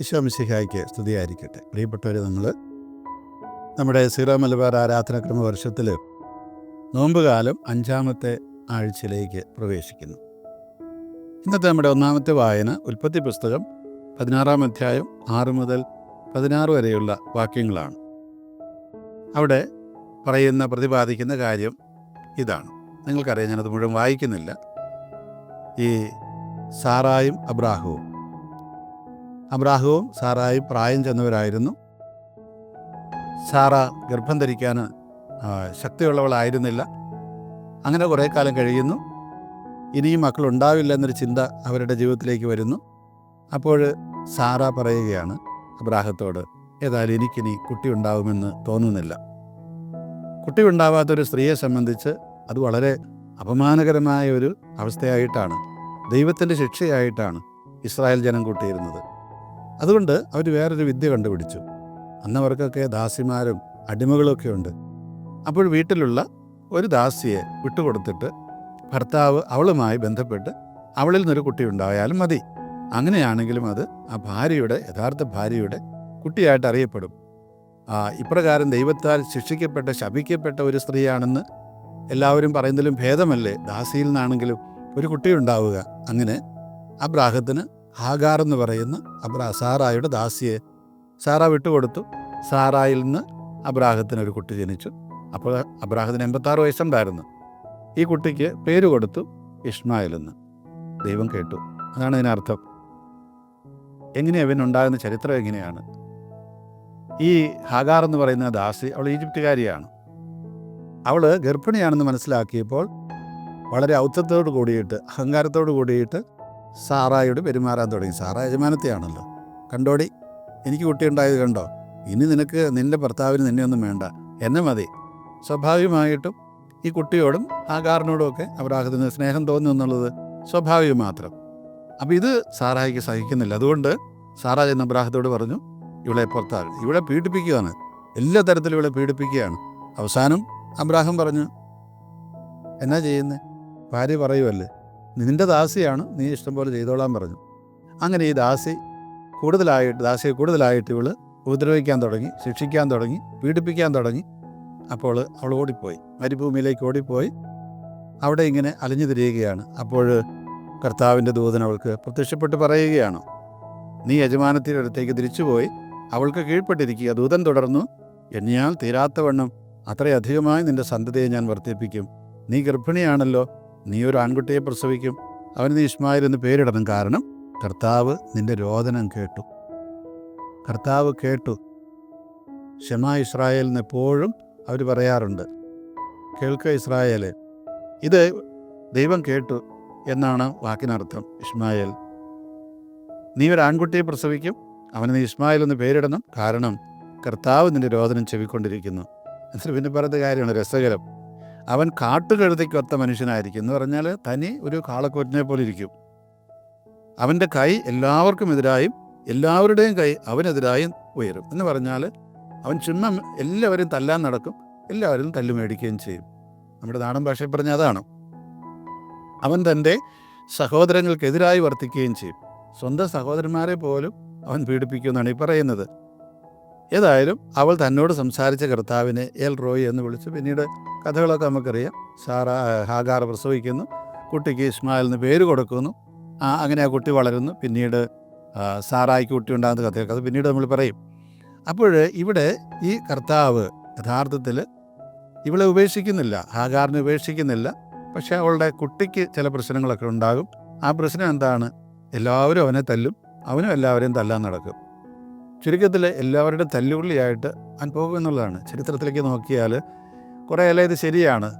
ഈശോമിശിഹായ്ക്ക് സ്തുതിയായിരിക്കട്ടെ. പ്രിയപ്പെട്ടവർ നമ്മൾ നമ്മുടെ സീറോ മലബാർ ആരാധനക്രമ വർഷത്തിൽ നോമ്പുകാലം അഞ്ചാമത്തെ ആഴ്ചയിലേക്ക് പ്രവേശിക്കുന്നു. ഇന്നത്തെ നമ്മുടെ ഒന്നാമത്തെ വായന ഉൽപ്പത്തി പുസ്തകം പതിനാറാം അധ്യായം ആറ് മുതൽ പതിനാറ് വരെയുള്ള വാക്യങ്ങളാണ്. അവിടെ പറയുന്ന പ്രതിപാദിക്കുന്ന കാര്യം ഇതാണ്. നിങ്ങൾക്കറിയാം ഞാനത് മുഴുവൻ വായിക്കുന്നില്ല. ഈ സാറായും അബ്രാഹവും അബ്രാഹവും സാറായും പ്രായം ചെന്നവരായിരുന്നു. സാറ ഗർഭം ധരിക്കാൻ ശക്തിയുള്ളവളായിരുന്നില്ല. അങ്ങനെ കുറേ കാലം കഴിയുന്നു. ഇനിയും മക്കളുണ്ടാവില്ല എന്നൊരു ചിന്ത അവരുടെ ജീവിതത്തിലേക്ക് വരുന്നു. അപ്പോൾ സാറ പറയുകയാണ് അബ്രാഹത്തോട് ഏതായാലും എനിക്കിനി കുട്ടി ഉണ്ടാവുമെന്ന് തോന്നുന്നില്ല. കുട്ടി ഉണ്ടാവാത്തൊരു സ്ത്രീയെ സംബന്ധിച്ച് അത് വളരെ അപമാനകരമായ ഒരു അവസ്ഥയായിട്ടാണ് ദൈവത്തിന്റെ ശിക്ഷയായിട്ടാണ് ഇസ്രായേൽ ജനം കൂട്ടിയിരുന്നത്. അതുകൊണ്ട് അവർ വേറൊരു വിദ്യ കണ്ടുപിടിച്ചു. അന്ന് അവർക്കൊക്കെ ദാസിമാരും അടിമകളൊക്കെ ഉണ്ട്. അപ്പോൾ വീട്ടിലുള്ള ഒരു ദാസിയെ വിട്ടുകൊടുത്തിട്ട് ഭർത്താവ് അവളുമായി ബന്ധപ്പെട്ട് അവളിൽ നിന്നൊരു കുട്ടി ഉണ്ടായാലും മതി. അങ്ങനെയാണെങ്കിലും അത് ആ ഭാര്യയുടെ യഥാർത്ഥ ഭാര്യയുടെ കുട്ടിയായിട്ട് അറിയപ്പെടും. ഇപ്രകാരം ദൈവത്താൽ ശിക്ഷിക്കപ്പെട്ട ശപിക്കപ്പെട്ട ഒരു സ്ത്രീയാണെന്ന് എല്ലാവരും പറയുന്നതിലും ഭേദമല്ലേ? ദാസിയിൽ നിന്നാണെങ്കിലും ഒരു കുട്ടി ഉണ്ടാവുക. അങ്ങനെ അബ്രാഹത്തിന് ഹാഗാർ എന്ന് പറയുന്ന അബ്രാ സാറായുടെ ദാസിയെ സാറ വിട്ടുകൊടുത്തു. സാറായിൽ നിന്ന് അബ്രാഹത്തിന് ഒരു കുട്ടി ജനിച്ചു. അപ്പോൾ അബ്രാഹത്തിന് എൺപത്താറ് വയസ്സുണ്ടായിരുന്നു. ഈ കുട്ടിക്ക് പേര് കൊടുത്തു ഇഷ്മായിൽ എന്ന്. ദൈവം കേട്ടു. അതാണ് ഇതിനർത്ഥം എങ്ങനെയാണ് ഉണ്ടാകുന്ന ചരിത്രം എങ്ങനെയാണ്? ഈ ഹാഗാർ എന്ന് പറയുന്ന ദാസി അവൾ ഈജിപ്തുകാരിയാണ്. അവൾ ഗർഭിണിയാണെന്ന് മനസ്സിലാക്കിയപ്പോൾ വളരെ ഔത്തത്തോട് കൂടിയിട്ട് അഹങ്കാരത്തോട് കൂടിയിട്ട് സാറായോട് പെരുമാറാൻ തുടങ്ങി. സാറ യജമാനത്തെയാണല്ലോ. കണ്ടോടി എനിക്ക് കുട്ടിയുണ്ടായത് കണ്ടോ? ഇനി നിനക്ക് നിന്റെ ഭർത്താവിന് നിന്നെയൊന്നും വേണ്ട. എന്നെ മതി. സ്വാഭാവികമായിട്ടും ഈ കുട്ടിയോടും ആകാറിനോടും ഒക്കെ അബ്രാഹത്തിന് സ്നേഹം തോന്നുന്നു എന്നുള്ളത് സ്വാഭാവികം മാത്രം. അപ്പോൾ ഇത് സാറായിക്ക് സഹിക്കുന്നില്ല. അതുകൊണ്ട് സാറാ എന്ന അബ്രാഹത്തോട് പറഞ്ഞു ഇവളെ പുറത്താകും ഇവിടെ പീഡിപ്പിക്കുകയാണ് എല്ലാ തരത്തിലും ഇവളെ പീഡിപ്പിക്കുകയാണ്. അവസാനം അബ്രാഹം പറഞ്ഞു എന്നാ ചെയ്യുന്നത് ഭാര്യ പറയുമല്ലേ നിന്റെ ദാസിയാണ് നീ ഇഷ്ടം പോലെ ചെയ്തോളാൻ പറഞ്ഞു. അങ്ങനെ ഈ ദാസി കൂടുതലായിട്ട് ദാസിയെ കൂടുതലായിട്ട് ഇവൾ ഉപദ്രവിക്കാൻ തുടങ്ങി ശിക്ഷിക്കാൻ തുടങ്ങി പീഡിപ്പിക്കാൻ തുടങ്ങി. അപ്പോൾ അവൾ ഓടിപ്പോയി മരുഭൂമിയിലേക്ക് ഓടിപ്പോയി. അവിടെ ഇങ്ങനെ അലഞ്ഞു തിരിയുകയാണ്. അപ്പോൾ കർത്താവിന്റെ ദൂതൻ അവൾക്ക് പ്രത്യക്ഷപ്പെട്ട് പറയുകയാണ് നീ യജമാനത്തിന്റെ അടുത്തേക്ക് തിരിച്ചുപോയി അവൾക്ക് കീഴ്പ്പെട്ടിരിക്കുക. ദൂതൻ തുടർന്നു എണ്ണിയാൽ തീരാത്തവണ്ണം അത്രയധികമായി നിന്റെ സന്തതിയെ ഞാൻ വർദ്ധിപ്പിക്കും. നീ ഗർഭിണിയാണല്ലോ നീ ഒരു ആൺകുട്ടിയെ പ്രസവിക്കും. അവന് നീ ഇസ്മായിൽ എന്ന് പേരിടണം കാരണം കർത്താവ് നിന്റെ രോദനം കേട്ടു. കർത്താവ് കേട്ടു. ഷെമ ഇസ്രായേലിന് എപ്പോഴും അവർ പറയാറുണ്ട് കേൾക്ക ഇസ്രായേൽ ഇത് ദൈവം കേട്ടു എന്നാണ് വാക്കിനർത്ഥം ഇസ്മായേൽ. നീ ഒരു ആൺകുട്ടിയെ പ്രസവിക്കും അവന് നീ ഇസ്മായിൽ എന്ന് പേരിടണം കാരണം കർത്താവ് നിന്റെ രോദനം ചെവിക്കൊണ്ടിരിക്കുന്നു. എന്നിട്ട് പിന്നെ പറയുന്ന കാര്യമാണ് രസകരം. അവൻ കാട്ടുകഴുതയ്ക്കൊത്ത മനുഷ്യനായിരിക്കും എന്ന് പറഞ്ഞാൽ തനി ഒരു കാളക്കൂറ്റിനെ പോലെ ഇരിക്കും. അവന്റെ കൈ എല്ലാവർക്കും എതിരായും എല്ലാവരുടെയും കൈ അവനെതിരായും ഉയരും എന്ന് പറഞ്ഞാൽ അവൻ ചുമ്മാ എല്ലാവരും തല്ലാൻ നടക്കും എല്ലാവരും തല്ലു മേടിക്കുകയും ചെയ്യും. നമ്മുടെ നാടൻ ഭാഷയിൽ പറഞ്ഞ അതാണ്. അവൻ തന്റെ സഹോദരങ്ങൾക്കെതിരായി വർത്തിക്കുകയും ചെയ്യും. സ്വന്തം സഹോദരന്മാരെ പോലും അവൻ പീഡിപ്പിക്കുമെന്നാണ് ഈ പറയുന്നത്. ഏതായാലും അവൾ തന്നോട് സംസാരിച്ച കർത്താവിനെ എൽ റോയ് എന്ന് വിളിച്ച് പിന്നീട് കഥകളൊക്കെ നമുക്കറിയാം. സാറ ഹാഗാർ പ്രസവിക്കുന്നു. കുട്ടിക്ക് ഇസ്മായിൽ എന്ന് പേര് കൊടുക്കുന്നു. അങ്ങനെ ആ കുട്ടി വളരുന്നു. പിന്നീട് സാറായിക്ക് കുട്ടി ഉണ്ടാകുന്ന കഥയൊക്കെ അത് പിന്നീട് നമ്മൾ പറയും. അപ്പോൾ ഇവിടെ ഈ കർത്താവ് യഥാർത്ഥത്തിൽ ഇവളെ ഉപേക്ഷിക്കുന്നില്ല. ഹാഗാറിനെ ഉപേക്ഷിക്കുന്നില്ല. പക്ഷേ അവളുടെ കുട്ടിക്ക് ചില പ്രശ്നങ്ങളൊക്കെ ഉണ്ടാകും. ആ പ്രശ്നം എന്താണ്? എല്ലാവരും അവനെ തല്ലും. അവനും എല്ലാവരെയും തല്ലാൻ നടക്കും. ചുരുക്കത്തിൽ എല്ലാവരുടെയും തല്ലുള്ളിയായിട്ട് പോകും എന്നുള്ളതാണ്. ചരിത്രത്തിലേക്ക് നോക്കിയാൽ കുറേ അല്ല ഇത് ശരിയാണ്.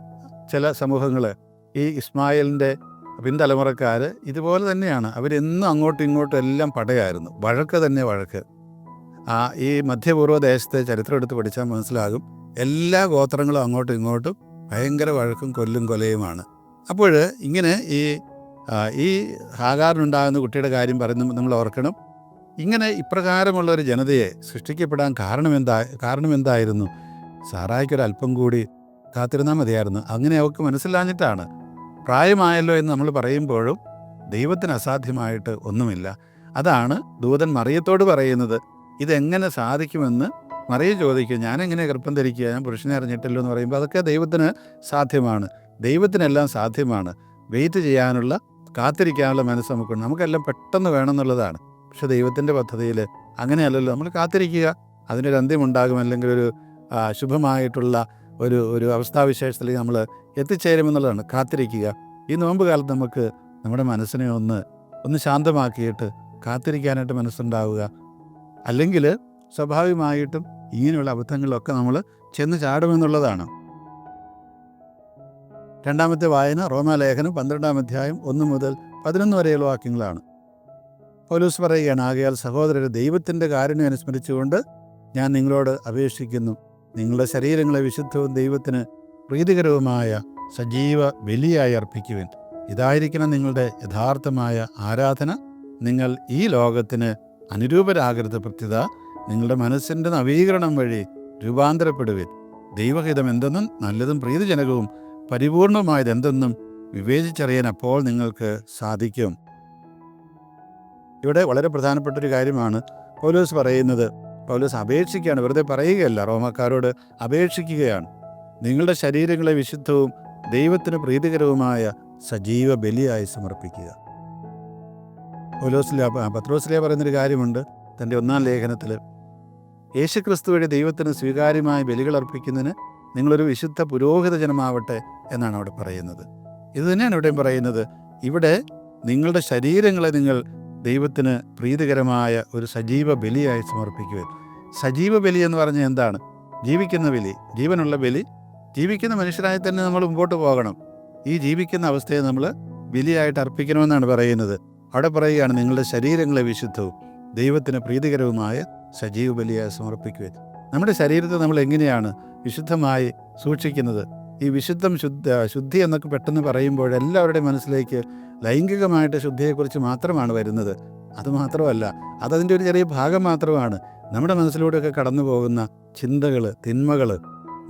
ചില സമൂഹങ്ങൾ ഈ ഇസ്മായിലിന്റെ പിൻതലമുറക്കാർ ഇതുപോലെ തന്നെയാണ്. അവരെന്നും അങ്ങോട്ടും ഇങ്ങോട്ടും എല്ലാം പടയായിരുന്നു. വഴക്ക് തന്നെ വഴക്ക്. ആ ഈ മധ്യപൂർവ ദേശത്തെ ചരിത്രം എടുത്ത് പഠിച്ചാൽ മനസ്സിലാകും. എല്ലാ ഗോത്രങ്ങളും അങ്ങോട്ടും ഇങ്ങോട്ടും ഭയങ്കര വഴക്കും കൊല്ലും കൊലയുമാണ്. അപ്പോൾ ഇങ്ങനെ ഈ ഈ ഹാകാറിനുണ്ടാകുന്ന കുട്ടിയുടെ കാര്യം പറയുന്നത് നമ്മൾ ഓർക്കണം. ഇങ്ങനെ ഇപ്രകാരമുള്ള ഒരു ജനതയെ സൃഷ്ടിക്കപ്പെടാൻ കാരണം എന്താ അല്പം കൂടി കാത്തിരുന്നാൽ മതിയായിരുന്നു. അങ്ങനെ അവൾക്ക് മനസ്സിലാഞ്ഞിട്ടാണ്. പ്രായമായല്ലോ എന്ന് നമ്മൾ പറയുമ്പോഴും ദൈവത്തിന് അസാധ്യമായിട്ട് ഒന്നുമില്ല. അതാണ് ദൂതൻ മറിയത്തോട് പറയുന്നത്. ഇതെങ്ങനെ സാധിക്കുമെന്ന് മറിയ ചോദിക്കും. ഞാനെങ്ങനെ ഗർഭം ധരിക്കുക? ഞാൻ പുരുഷനെ അറിഞ്ഞിട്ടല്ലോ എന്ന് പറയുമ്പോൾ അതൊക്കെ ദൈവത്തിന് സാധ്യമാണ്. ദൈവത്തിനെല്ലാം സാധ്യമാണ്. വെയിറ്റ് ചെയ്യാനുള്ള കാത്തിരിക്കാനുള്ള മനസ്സ് നമുക്കുണ്ട്. നമുക്കെല്ലാം പെട്ടെന്ന് വേണമെന്നുള്ളതാണ്. പക്ഷെ ദൈവത്തിന്റെ പദ്ധതിയിൽ അങ്ങനെയല്ലല്ലോ. നമ്മൾ കാത്തിരിക്കുക. അതിനൊരു അന്ത്യമുണ്ടാകും അല്ലെങ്കിൽ ഒരു ശുഭമായിട്ടുള്ള ഒരു ഒരു അവസ്ഥാവിശേഷത്തിൽ നമ്മൾ എത്തിച്ചേരുമെന്നുള്ളതാണ്. കാത്തിരിക്കുക. ഈ നോമ്പ് കാലത്ത് നമുക്ക് നമ്മുടെ മനസ്സിനെ ഒന്ന് ഒന്ന് ശാന്തമാക്കിയിട്ട് കാത്തിരിക്കാനായിട്ട് മനസ്സുണ്ടാവുക. അല്ലെങ്കിൽ സ്വാഭാവികമായിട്ടും ഇങ്ങനെയുള്ള അബദ്ധങ്ങളിലൊക്കെ നമ്മൾ ചെന്ന് ചാടുമെന്നുള്ളതാണ്. രണ്ടാമത്തെ വായന റോമാലേഖനം പന്ത്രണ്ടാം അധ്യായം ഒന്ന് മുതൽ പതിനൊന്ന് വരെയുള്ള വാക്യങ്ങളാണ്. പൗലൂസ് പറയുകയാണ് ആകയാൽ സഹോദരരെ ദൈവത്തിന്റെ കാരുണ്യം അനുസ്മരിച്ചുകൊണ്ട് ഞാൻ നിങ്ങളോട് അപേക്ഷിക്കുന്നു. നിങ്ങളുടെ ശരീരങ്ങളെ വിശുദ്ധവും ദൈവത്തിന് പ്രീതികരവുമായ സജീവ ബലിയായി അർപ്പിക്കുവിൻ. ഇതായിരിക്കണം നിങ്ങളുടെ യഥാർത്ഥമായ ആരാധന. നിങ്ങൾ ഈ ലോകത്തിന് അനുരൂപരാകരുത് പ്രത്യത. നിങ്ങളുടെ മനസ്സിന്റെ നവീകരണം വഴി രൂപാന്തരപ്പെടുവിൻ. ദൈവഹിതം എന്തെന്നും നല്ലതും പ്രീതിജനകവും പരിപൂർണമായത് എന്തെന്നും വിവേചിച്ചറിയാൻ അപ്പോൾ നിങ്ങൾക്ക് സാധിക്കും. ഇവിടെ വളരെ പ്രധാനപ്പെട്ട ഒരു കാര്യമാണ്. പോലീസ് പറയുന്നത് പൗലോസ് അപേക്ഷിക്കുകയാണ്. വെറുതെ പറയുകയല്ല. റോമക്കാരോട് അപേക്ഷിക്കുകയാണ്. നിങ്ങളുടെ ശരീരങ്ങളെ വിശുദ്ധവും ദൈവത്തിന് പ്രീതികരവുമായ സജീവ ബലിയായി സമർപ്പിക്കുക. പൗലോസിലെ പത്രോസിലെ പറയുന്നൊരു കാര്യമുണ്ട്. തന്റെ ഒന്നാം ലേഖനത്തിൽ യേശുക്രിസ്തു വഴി ദൈവത്തിന് സ്വീകാര്യമായ ബലികൾ അർപ്പിക്കുന്നതിന് നിങ്ങളൊരു വിശുദ്ധ പുരോഹിത ജനമാവട്ടെ എന്നാണ് അവിടെ പറയുന്നത്. ഇത് തന്നെയാണ് ഇവിടെയും പറയുന്നത്. ഇവിടെ നിങ്ങളുടെ ശരീരങ്ങളെ നിങ്ങൾ ദൈവത്തിന് പ്രീതികരമായ ഒരു സജീവ ബലിയായി സമർപ്പിക്കുവാൻ. സജീവ ബലി എന്ന് പറഞ്ഞാൽ എന്താണ്? ജീവിക്കുന്ന ബലി ജീവനുള്ള ബലി. ജീവിക്കുന്ന മനുഷ്യരായി തന്നെ നമ്മൾ മുമ്പോട്ട് പോകണം. ഈ ജീവിക്കുന്ന അവസ്ഥയെ നമ്മൾ ബലിയായിട്ട് അർപ്പിക്കണമെന്നാണ് പറയുന്നത്. അവിടെ പറയുകയാണ് നിങ്ങളുടെ ശരീരങ്ങളെ വിശുദ്ധവും ദൈവത്തിന് പ്രീതികരവുമായ സജീവ ബലിയായി സമർപ്പിക്കുക നമ്മുടെ ശരീരത്തെ നമ്മൾ എങ്ങനെയാണ് വിശുദ്ധമായി സൂക്ഷിക്കുന്നത്? ഈ വിശുദ്ധം ശുദ്ധ ശുദ്ധി എന്നൊക്കെ പെട്ടെന്ന് പറയുമ്പോൾ എല്ലാവരുടെയും മനസ്സിലേക്ക് ലൈംഗികമായിട്ട് ശുദ്ധിയെക്കുറിച്ച് മാത്രമാണ് വരുന്നത്. അതുമാത്രമല്ല അതതിന്റെ ഒരു ചെറിയ ഭാഗം മാത്രമാണ് നമ്മുടെ മനസ്സിലൂടെയൊക്കെ കടന്നു പോകുന്ന ചിന്തകൾ തിന്മകൾ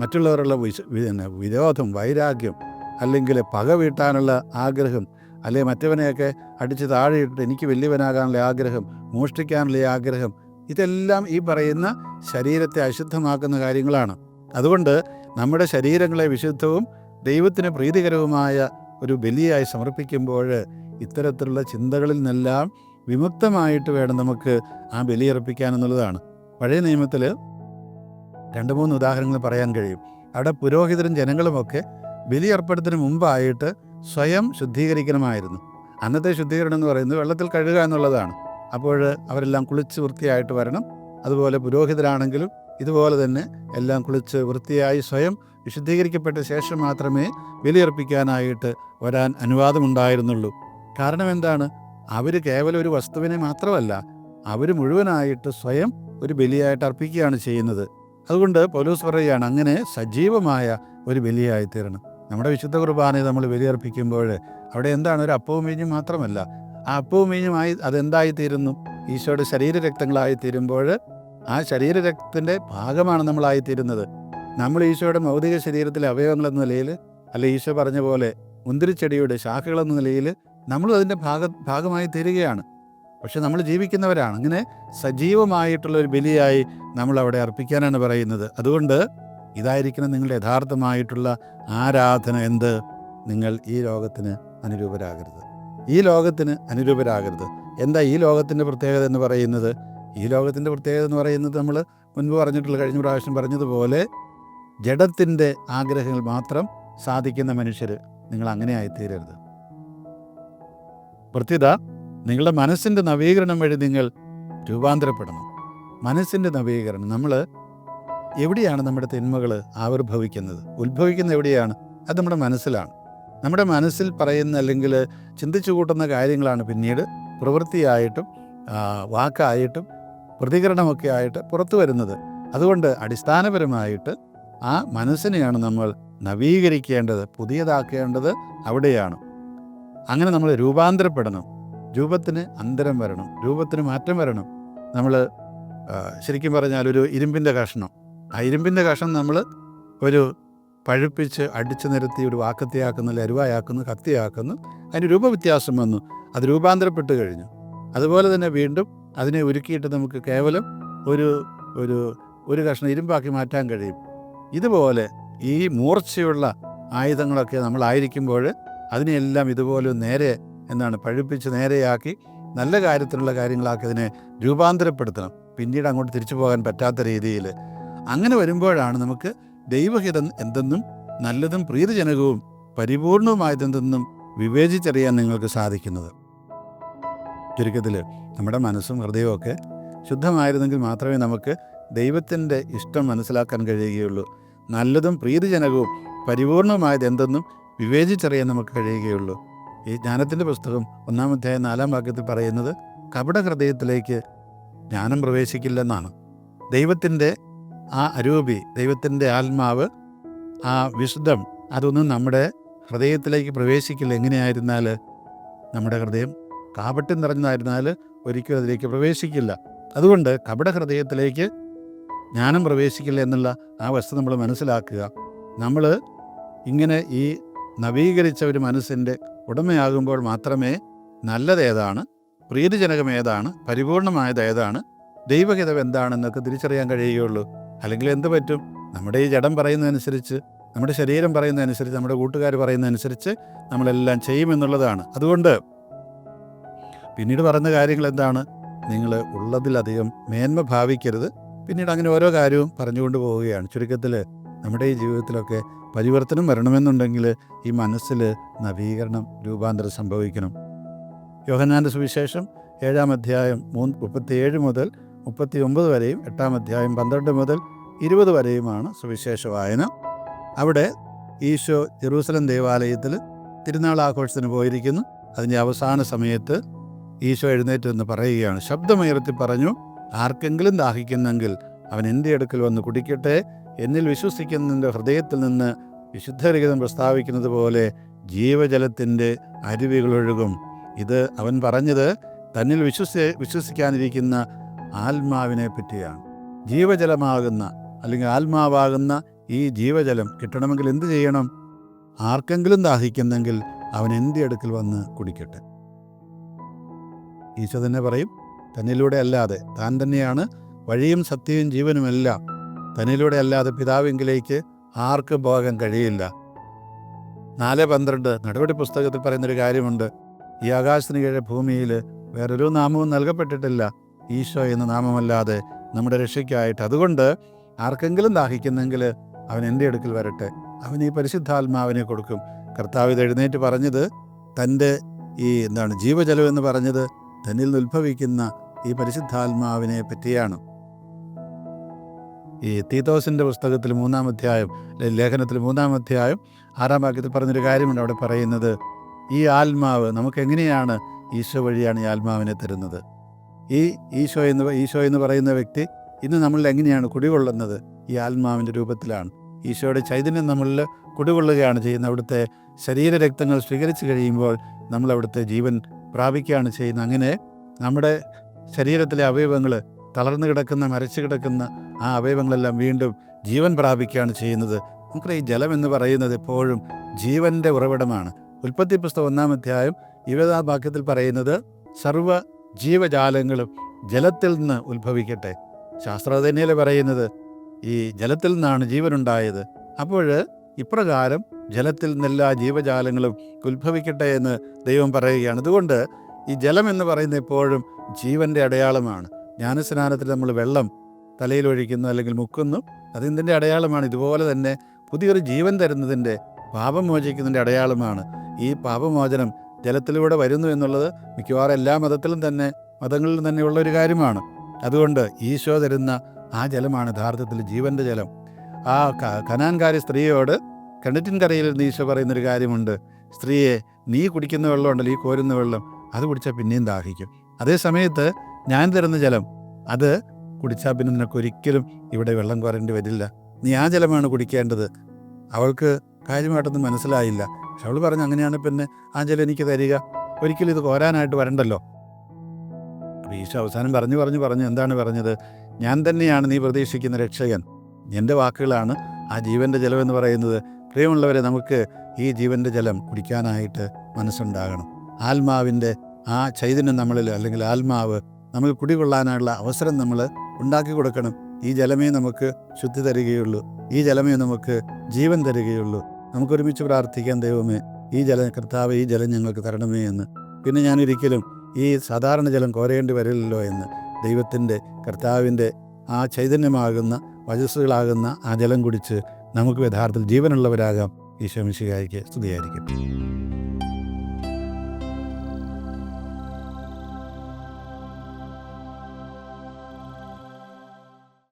മറ്റുള്ളവരുള്ള വിശ വിരോധം വൈരാഗ്യം അല്ലെങ്കിൽ പക വീട്ടാനുള്ള ആഗ്രഹം അല്ലെങ്കിൽ മറ്റവനെയൊക്കെ അടിച്ച് താഴെയിട്ട് എനിക്ക് വലിയവനാകാനുള്ള ആഗ്രഹം മോഷ്ടിക്കാനുള്ള ആഗ്രഹം ഇതെല്ലാം ഈ പറയുന്ന ശരീരത്തെ അശുദ്ധമാക്കുന്ന കാര്യങ്ങളാണ്. അതുകൊണ്ട് നമ്മുടെ ശരീരങ്ങളെ വിശുദ്ധവും ദൈവത്തിന് പ്രീതികരവുമായ ഒരു ബലിയായി സമർപ്പിക്കുമ്പോൾ ഇത്തരത്തിലുള്ള ചിന്തകളിൽ നിന്നെല്ലാം വിമുക്തമായിട്ട് വേണം നമുക്ക് ആ ബലിയർപ്പിക്കാൻ എന്നുള്ളതാണ്. പഴയ നിയമത്തിൽ രണ്ട് മൂന്ന് ഉദാഹരണങ്ങൾ പറയാൻ കഴിയും. അവിടെ പുരോഹിതരും ജനങ്ങളുമൊക്കെ ബലിയർപ്പണത്തിന് മുമ്പായിട്ട് സ്വയം ശുദ്ധീകരിക്കണമായിരുന്നു. അന്നത്തെ ശുദ്ധീകരണം എന്ന് പറയുന്നത് വെള്ളത്തിൽ കഴുകുക എന്നുള്ളതാണ്. അപ്പോൾ അവരെല്ലാം കുളിച്ച് വൃത്തിയായിട്ട് വരണം. അതുപോലെ പുരോഹിതരാണെങ്കിലും ഇതുപോലെ തന്നെ എല്ലാം കുളിച്ച് വൃത്തിയായി സ്വയം വിശുദ്ധീകരിക്കപ്പെട്ട ശേഷം മാത്രമേ ബലിയർപ്പിക്കാനായിട്ട് വരാൻ അനുവാദമുണ്ടായിരുന്നുള്ളൂ. കാരണം എന്താണ്? അവർ കേവലം ഒരു വസ്തുവിനെ മാത്രമല്ല അവർ മുഴുവനായിട്ട് സ്വയം ഒരു ബലിയായിട്ട് അർപ്പിക്കുകയാണ് ചെയ്യുന്നത്. അതുകൊണ്ട് പോലീസ് പറയുകയാണ് അങ്ങനെ സജീവമായ ഒരു ബലിയായി തീരണം നമ്മുടെ വിശുദ്ധ കുർബാനയെ നമ്മൾ ബലിയർപ്പിക്കുമ്പോൾ അവിടെ എന്താണ്? ഒരു അപ്പവും മീഞ്ഞും മാത്രമല്ല. ആ അപ്പവും മീഞ്ഞുമായി അതെന്തായി തീരുന്നു ഈശോയുടെ ശരീരരക്തങ്ങളായി തീരുമ്പോൾ ആ ശരീരരക്തത്തിന്റെ ഭാഗമാണ് നമ്മളായിത്തീരുന്നത്. നമ്മൾ ഈശോയുടെ ഭൗതിക ശരീരത്തിലെ അവയവങ്ങൾ എന്ന നിലയിൽ അല്ലെ ഈശോ പറഞ്ഞ പോലെ മുന്തിരിച്ചെടിയുടെ ശാഖകളെന്ന നിലയിൽ നമ്മൾ അതിന്റെ ഭാഗ ഭാഗമായി തീരുകയാണ് പക്ഷെ നമ്മൾ ജീവിക്കുന്നവരാണ്. അങ്ങനെ സജീവമായിട്ടുള്ള ഒരു ബലിയായി നമ്മൾ അവിടെ അർപ്പിക്കാനാണ് പറയുന്നത്. അതുകൊണ്ട് ഇതായിരിക്കണം നിങ്ങളുടെ യഥാർത്ഥമായിട്ടുള്ള ആരാധന എന്ത്? നിങ്ങൾ ഈ ലോകത്തിന് അനുരൂപരാകരുത്. ഈ ലോകത്തിന് അനുരൂപരാകരുത്. എന്താ ഈ ലോകത്തിന്റെ പ്രത്യേകത എന്ന് പറയുന്നത്? ഈ ലോകത്തിന്റെ പ്രത്യേകത എന്ന് പറയുന്നത് നമ്മൾ മുൻപ് പറഞ്ഞിട്ടുള്ള കഴിഞ്ഞ പ്രാവശ്യം പറഞ്ഞതുപോലെ ജഡത്തിന്റെ ആഗ്രഹങ്ങൾ മാത്രം സാധിക്കുന്ന മനുഷ്യർ നിങ്ങൾ അങ്ങനെ ആയിത്തീരരുത്. പ്രത്യേകത നിങ്ങളുടെ മനസ്സിന്റെ നവീകരണം വഴി നിങ്ങൾ രൂപാന്തരപ്പെടണം. മനസ്സിന്റെ നവീകരണം നമ്മൾ എവിടെയാണ് നമ്മുടെ തിന്മകൾ ആവിർഭവിക്കുന്നത്? ഉത്ഭവിക്കുന്നത് എവിടെയാണ്? അത് നമ്മുടെ മനസ്സിലാണ്. നമ്മുടെ മനസ്സിൽ പറയുന്ന അല്ലെങ്കിൽ ചിന്തിച്ചു കൂട്ടുന്ന കാര്യങ്ങളാണ് പിന്നീട് പ്രവൃത്തിയായിട്ടും വാക്കായിട്ടും പ്രതികരണമൊക്കെ ആയിട്ട് പുറത്തു വരുന്നത്. അതുകൊണ്ട് അടിസ്ഥാനപരമായിട്ട് ആ മനസ്സിനെയാണ് നമ്മൾ നവീകരിക്കേണ്ടത് പുതിയതാക്കേണ്ടത് അവിടെയാണ്. അങ്ങനെ നമ്മൾ രൂപാന്തരപ്പെടണം. രൂപത്തിന് അന്തരം വരണം. രൂപത്തിന് മാറ്റം വരണം. നമ്മൾ ശരിക്കും പറഞ്ഞാൽ ഒരു ഇരുമ്പിന്റെ കഷ്ണം. ആ ഇരുമ്പിന്റെ കഷ്ണം നമ്മൾ ഒരു പഴുപ്പിച്ച് അടിച്ചു നിരത്തി ഒരു വാക്കത്തിയാക്കുന്നു അരുവായാക്കുന്നു കത്തിയാക്കുന്നു അതിന് രൂപവ്യത്യാസം വന്നു. അത് രൂപാന്തരപ്പെട്ട് കഴിഞ്ഞു. അതുപോലെ തന്നെ വീണ്ടും അതിനെ ഒരുക്കിയിട്ട് നമുക്ക് കേവലം ഒരു ഒരു ഒരു കഷ്ണം ഇരുമ്പാക്കി മാറ്റാൻ കഴിയും. ഇതുപോലെ ഈ മൂർച്ചയുള്ള ആയുധങ്ങളൊക്കെ നമ്മളായിരിക്കുമ്പോൾ അതിനെയെല്ലാം ഇതുപോലെ നേരെ എന്താണ് പഴുപ്പിച്ച് നേരെയാക്കി നല്ല കാര്യത്തിലുള്ള കാര്യങ്ങളാക്കി അതിനെ രൂപാന്തരപ്പെടുത്തണം. പിന്നീട് അങ്ങോട്ട് തിരിച്ചു പോകാൻ പറ്റാത്ത രീതിയിൽ. അങ്ങനെ വരുമ്പോഴാണ് നമുക്ക് ദൈവഹിതം എന്തെന്നും നല്ലതും പ്രീതിജനകവും പരിപൂർണവുമായതെന്തെന്നും വിവേചിച്ചറിയാൻ നിങ്ങൾക്ക് സാധിക്കുന്നത്. ചുരുക്കത്തിൽ നമ്മുടെ മനസ്സും ഹൃദയവും ഒക്കെ ശുദ്ധമായിരുന്നെങ്കിൽ മാത്രമേ നമുക്ക് ദൈവത്തിന്റെ ഇഷ്ടം മനസ്സിലാക്കാൻ കഴിയുകയുള്ളൂ. നല്ലതും പ്രീതിജനകവും പരിപൂർണമായത് എന്തെന്നും വിവേചിച്ചറിയാൻ നമുക്ക് കഴിയുകയുള്ളൂ. ഈ ജ്ഞാനത്തിന്റെ പുസ്തകം ഒന്നാമധ്യായ നാലാം വാക്യത്തിൽ പറയുന്നത് കപട ഹൃദയത്തിലേക്ക് ജ്ഞാനം പ്രവേശിക്കില്ലെന്നാണ്. ദൈവത്തിന്റെ ആ അരൂപി ദൈവത്തിന്റെ ആത്മാവ് ആ വിശുദ്ധം അതൊന്നും നമ്മുടെ ഹൃദയത്തിലേക്ക് പ്രവേശിക്കില്ല. എങ്ങനെയായിരുന്നാൽ നമ്മുടെ ഹൃദയം കാപട്യം നിറഞ്ഞതായിരുന്നാൽ ഒരിക്കലും അതിലേക്ക് പ്രവേശിക്കില്ല. അതുകൊണ്ട് കപട ഹൃദയത്തിലേക്ക് ജ്ഞാനം പ്രവേശിക്കില്ല എന്നുള്ള ആ വസ്തു നമ്മൾ മനസ്സിലാക്കുക. നമ്മൾ ഇങ്ങനെ ഈ നവീകരിച്ച ഒരു മനസ്സിന്റെ ഉടമയാകുമ്പോൾ മാത്രമേ നല്ലതേതാണ് പ്രീതിജനകം ഏതാണ് പരിപൂർണമായത് ഏതാണ് ദൈവഹിതം എന്താണെന്നൊക്കെ തിരിച്ചറിയാൻ കഴിയുകയുള്ളൂ. അല്ലെങ്കിൽ എന്ത് പറ്റും? നമ്മുടെ ഈ ജഡം പറയുന്നതനുസരിച്ച് നമ്മുടെ ശരീരം പറയുന്നതനുസരിച്ച് നമ്മുടെ കൂട്ടുകാർ പറയുന്നതനുസരിച്ച് നമ്മളെല്ലാം ചെയ്യുമെന്നുള്ളതാണ് അതുകൊണ്ട് പിന്നീട് പറയുന്ന കാര്യങ്ങൾ എന്താണ്? നിങ്ങൾ ഉള്ളതിലധികം മേന്മ ഭാവിക്കരുത്. പിന്നീട് അങ്ങനെ ഓരോ കാര്യവും പറഞ്ഞുകൊണ്ട് പോവുകയാണ്. ചുരുക്കത്തിൽ നമ്മുടെ ഈ ജീവിതത്തിലൊക്കെ പരിവർത്തനം വരണമെന്നുണ്ടെങ്കിൽ ഈ മനസ്സിൽ നവീകരണം രൂപാന്തരം സംഭവിക്കണം. യോഹനാന്റെ സുവിശേഷം ഏഴാം അധ്യായം മൂന്ന് മുപ്പത്തിയേഴ് മുതൽ മുപ്പത്തി ഒമ്പത് വരെയും എട്ടാം അധ്യായം പന്ത്രണ്ട് മുതൽ ഇരുപത് വരെയുമാണ് സുവിശേഷ വായന. അവിടെ ഈശോ ജെറൂസലം ദേവാലയത്തിൽ തിരുനാൾ ആഘോഷത്തിന് പോയിരിക്കുന്നു. അതിന്റെ അവസാന സമയത്ത് ഈശോ എഴുന്നേറ്റ് എന്ന് പറയുകയാണ് ശബ്ദമുയർത്തി പറഞ്ഞു ആർക്കെങ്കിലും ദാഹിക്കുന്നെങ്കിൽ അവൻ എന്റെ അടുക്കൽ വന്ന് കുടിക്കട്ടെ. എന്നിൽ വിശ്വസിക്കുന്നതിന്റെ ഹൃദയത്തിൽ നിന്ന് വിശുദ്ധരഹിതം പ്രസ്താവിക്കുന്നത് പോലെ ജീവജലത്തിന്റെ അരുവികളൊഴുകും ഇത് അവൻ പറഞ്ഞത് തന്നിൽ വിശ്വസി വിശ്വസിക്കാനിരിക്കുന്ന ആത്മാവിനെ പറ്റിയാണ്. ജീവജലമാകുന്ന അല്ലെങ്കിൽ ആത്മാവാകുന്ന ഈ ജീവജലം കിട്ടണമെങ്കിൽ എന്ത് ചെയ്യണം? ആർക്കെങ്കിലും ദാഹിക്കുന്നെങ്കിൽ അവൻ എന്റെ അടുക്കൽ വന്ന് കുടിക്കട്ടെ. ഈശോ തന്നെ പറയും തന്നിലൂടെ അല്ലാതെ താൻ തന്നെയാണ് വഴിയും സത്യവും ജീവനുമെല്ലാം തന്നിലൂടെ അല്ലാതെ പിതാവിങ്കിലേക്ക് ആർക്കും പോകാൻ കഴിയില്ല. നാല് പന്ത്രണ്ട്. നടപടി പുസ്തകത്തിൽ പറയുന്നൊരു കാര്യമുണ്ട്. ഈ ആകാശത്തിന് കീഴെ ഭൂമിയിൽ വേറൊരു നാമവും നൽകപ്പെട്ടിട്ടില്ല ഈശോ എന്ന നാമമല്ലാതെ നമ്മുടെ രക്ഷയ്ക്കായിട്ട്. അതുകൊണ്ട് ആർക്കെങ്കിലും ദാഹിക്കുന്നെങ്കിൽ അവൻ എന്റെ അടുക്കൽ വരട്ടെ. അവൻ ഈ പരിശുദ്ധാത്മാവിനെ കൊടുക്കും. കർത്താവ് ഇത് എഴുന്നേറ്റ് പറഞ്ഞത് തന്റെ ഈ എന്താണ് ജീവജലം എന്ന് പറഞ്ഞത് തന്നിൽ നിന്ന് ഉത്ഭവിക്കുന്ന ഈ പരിശുദ്ധാത്മാവിനെ പറ്റിയാണ്. ഈ തീതോസിന്റെ പുസ്തകത്തിൽ മൂന്നാം അധ്യായം ലേഖനത്തിൽ മൂന്നാം അധ്യായം ആറാം വാക്യത്തിൽ പറഞ്ഞൊരു കാര്യമുണ്ട് അവിടെ പറയുന്നത് ഈ ആത്മാവ് നമുക്ക് എങ്ങനെയാണ് ഈശോ വഴിയാണ് ഈ ആത്മാവിനെ തരുന്നത്? ഈ ഈശോ എന്ന് ഈശോ എന്ന് പറയുന്ന വ്യക്തി ഇന്ന് നമ്മളിൽ എങ്ങനെയാണ് കുടികൊള്ളുന്നത്? ഈ ആത്മാവിന്റെ രൂപത്തിലാണ്. ഈശോയുടെ ചൈതന്യം നമ്മളിൽ കുടികൊള്ളുകയാണ് ചെയ്യുന്നത്. അവിടുത്തെ ശരീരരക്തങ്ങൾ സ്വീകരിച്ചു കഴിയുമ്പോൾ നമ്മൾ അവിടുത്തെ ജീവൻ പ്രാപിക്കുകയാണ് ചെയ്യുന്നത്. അങ്ങനെ നമ്മുടെ ശരീരത്തിലെ അവയവങ്ങൾ തളർന്നു കിടക്കുന്ന മരച്ചു കിടക്കുന്ന ആ അവയവങ്ങളെല്ലാം വീണ്ടും ജീവൻ പ്രാപിക്കുകയാണ് ചെയ്യുന്നത്. നമുക്കറിയാം ഈ ജലം എന്ന് പറയുന്നത് എപ്പോഴും ജീവന്റെ ഉറവിടമാണ്. ഉൽപ്പത്തി പുസ്തകം ഒന്നാം അധ്യായം ഇവതാ വാക്യത്തിൽ പറയുന്നത് സർവ ജീവജാലങ്ങളും ജലത്തിൽ നിന്ന് ഉത്ഭവിക്കട്ടെ. ശാസ്ത്രജ്ഞയിൽ പറയുന്നത്? ഈ ജലത്തിൽ നിന്നാണ് ജീവനുണ്ടായത്. അപ്പോൾ ഇപ്രകാരം ജലത്തിൽ നിന്നെല്ലാ ജീവജാലങ്ങളും ഉത്ഭവിക്കട്ടെ എന്ന് ദൈവം പറയുകയാണ്. അതുകൊണ്ട് ഈ ജലം എന്ന് പറയുന്നത് എപ്പോഴും ജീവന്റെ അടയാളമാണ്. ജ്ഞാനസ്നാനത്തിൽ നമ്മൾ വെള്ളം തലയിൽ ഒഴിക്കുന്നു അല്ലെങ്കിൽ മുക്കുന്നു അതിന്റെ അടയാളമാണ്. ഇതുപോലെ തന്നെ പുതിയൊരു ജീവൻ തരുന്നതിന്റെ പാപം മോചിക്കുന്നതിന്റെ അടയാളമാണ്. ഈ പാപമോചനം ജലത്തിലൂടെ വരുന്നു എന്നുള്ളത് മിക്കവാറും എല്ലാ മതത്തിലും തന്നെ മതങ്ങളിലും തന്നെ ഉള്ള ഒരു കാര്യമാണ്. അതുകൊണ്ട് ഈശോ തരുന്ന ആ ജലമാണ് യഥാർത്ഥത്തിൽ ജീവന്റെ ജലം. ആ കനാൻകാരി സ്ത്രീയോട് കിണറ്റിൻകരയിൽ ഈശോ പറയുന്നൊരു കാര്യമുണ്ട്. സ്ത്രീയെ നീ കുടിക്കുന്ന വെള്ളമുണ്ടല്ലോ ഈ കോരുന്ന വെള്ളം അത് കുടിച്ചാൽ പിന്നെയും ദാഹിക്കും. അതേ സമയത്ത് ഞാൻ തരുന്ന ജലം അത് കുടിച്ചാൽ പിന്നെ നിനക്ക് ഒരിക്കലും ഇവിടെ വെള്ളം കുറയേണ്ടി വരില്ല. നീ ആ ജലമാണ് കുടിക്കേണ്ടത്. അവൾക്ക് കാര്യമായിട്ടൊന്നും മനസ്സിലായില്ല. പക്ഷെ അവൾ പറഞ്ഞു അങ്ങനെയാണ് പിന്നെ ആ ജലം എനിക്ക് തരിക. ഒരിക്കലും ഇത് കോരാനായിട്ട് വരണ്ടല്ലോ. അപ്പോൾ ഈശോ അവസാനം പറഞ്ഞു പറഞ്ഞു പറഞ്ഞു എന്താണ് പറഞ്ഞത്? ഞാൻ തന്നെയാണ് നീ പ്രതീക്ഷിക്കുന്ന രക്ഷകൻ. എന്റെ വാക്കുകളാണ് ആ ജീവന്റെ ജലം എന്ന് പറയുന്നത്. പ്രിയമുള്ളവരെ നമുക്ക് ഈ ജീവന്റെ ജലം കുടിക്കാനായിട്ട് മനസ്സുണ്ടാകണം. ആത്മാവിന്റെ ആ ചൈതന്യം നമ്മളിൽ അല്ലെങ്കിൽ ആത്മാവ് നമ്മൾ കുടികൊള്ളാനുള്ള അവസരം നമ്മൾ ഉണ്ടാക്കി കൊടുക്കണം. ഈ ജലമേ നമുക്ക് ശുദ്ധി തരികയുള്ളൂ. ഈ ജലമേ നമുക്ക് ജീവൻ തരികയുള്ളൂ. നമുക്ക് ഒരുമിച്ച് പ്രാർത്ഥിക്കാൻ ദൈവമേ ഈ ജല കർത്താവ് ഈ ജലം ഞങ്ങൾക്ക് തരണമേ എന്ന്. പിന്നെ ഞാനൊരിക്കലും ഈ സാധാരണ ജലം കോരേണ്ടി വരില്ലല്ലോ എന്ന് ദൈവത്തിന്റെ കർത്താവിന്റെ ആ ചൈതന്യമാകുന്ന വചസ്സുകളാകുന്ന ആ ജലം കുടിച്ച് നമുക്ക് യഥാർത്ഥത്തിൽ ജീവനുള്ളവരാകാം. ഈശോ മിശിഹായിക്ക് സ്തുതിയായിരിക്കും